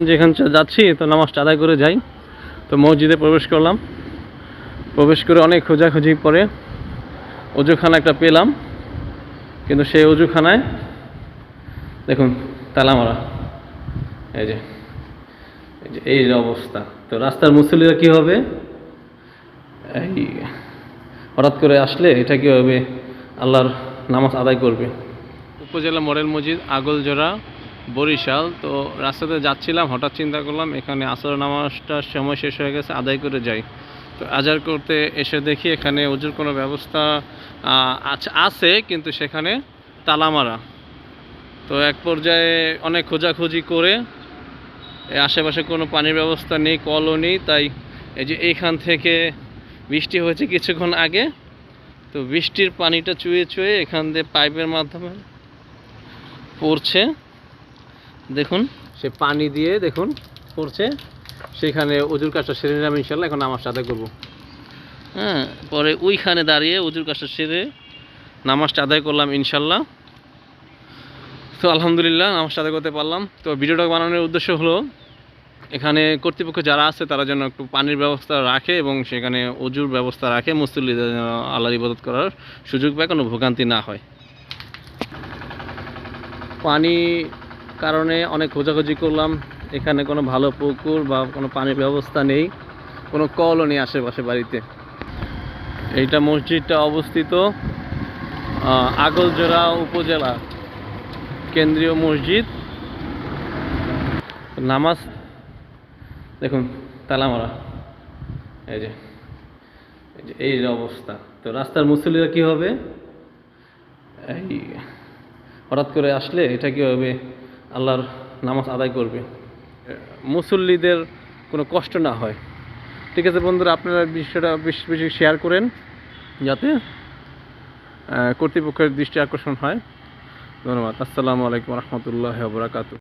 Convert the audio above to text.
যেখানে যাচ্ছি, তো নামাজটা আদায় করে যাই। তো মসজিদে প্রবেশ করলাম। প্রবেশ করে অনেক খোঁজাখুঁজি পরে অজুখানা একটা পেলাম। কিন্তু সেই অজুখানায়, দেখুন তালা মারা এই যে এই যে অবস্থা। তো রাস্তার মুসলিরা কী হবে? এই, হঠাৎ করে আসলে এটা কী হবে? আল্লাহর নামাজ আদায় করবে। উপজেলা মডেল মসজিদ, আগলজোড়া। বরিশাল, তো রাস্তাতে যাচ্ছিলাম, হঠাৎ চিন্তা করলাম, এখানে আসর নামাজটার সময় শেষ হয়ে গেছে, আদায় করে যাই। তো আজার করতে এসে দেখি এখানে উজুর কোনো ব্যবস্থা আছ- কিন্তু সেখানে তালা মারা তো এক পর্যায়ে অনেক খোঁজাখুঁজি করে আশেপাশে কোনো পানির ব্যবস্থা নেই, কলও নেই, তাই এই যে এইখান থেকে বৃষ্টি হয়েছে কিছুক্ষণ আগে, তো বৃষ্টির পানিটা চুয়ে চুয়ে এখান দিয়ে পাইপের মাধ্যমে পড়ছে। দেখুন। সে পানি দিয়ে দেখুন পড়ছে। সেখানে অজুর কাজটা সেরে নিলাম ইনশাল্লাহ এখন নামাজটা আদায় করব। হ্যাঁ পরে ওইখানে দাঁড়িয়ে অজুর কাজটা সেরে নামাজটা আদায় করলাম ইনশাল্লাহ। তো আলহামদুলিল্লাহ নামাজটা আদায় করতে পারলাম। তো ভিডিওটা বানানোর উদ্দেশ্য হলো এখানে কর্তৃপক্ষ যারা আছে তারা যেন একটু পানির ব্যবস্থা রাখে এবং সেখানে অজুর ব্যবস্থা রাখে মুসল্লিদের যেন আল্লাহর ইবাদত করার সুযোগ পায় কোনো ভোগান্তি না হয়। পানি কারণে অনেক খোঁজাখুঁজি করলাম। এখানে কোনো ভালো পুকুর বা কোনো পানির ব্যবস্থা নেই। কোনো কলও নেই আশেপাশে বাড়িতে। এইটা মসজিদটা অবস্থিত আগলজোড়া উপজেলা। কেন্দ্রীয় মসজিদ। নামাজ, দেখুন, তালামারা। এই যে এই যে অবস্থা। তো রাস্তার মুসলিরা কী হবে? এই, হঠাৎ করে আসলে এটা কী হবে? আল্লাহর নামাজ আদায় করবে। মুসল্লিদের কোনো কষ্ট না হয়। ঠিক আছে বন্ধুরা, আপনারা বিষয়টা বেশি বেশি শেয়ার করেন যাতে কর্তৃপক্ষের দৃষ্টি আকর্ষণ হয়। ধন্যবাদ। আসসালামু আলাইকুম রহমতুল্লাহ বরাকাতু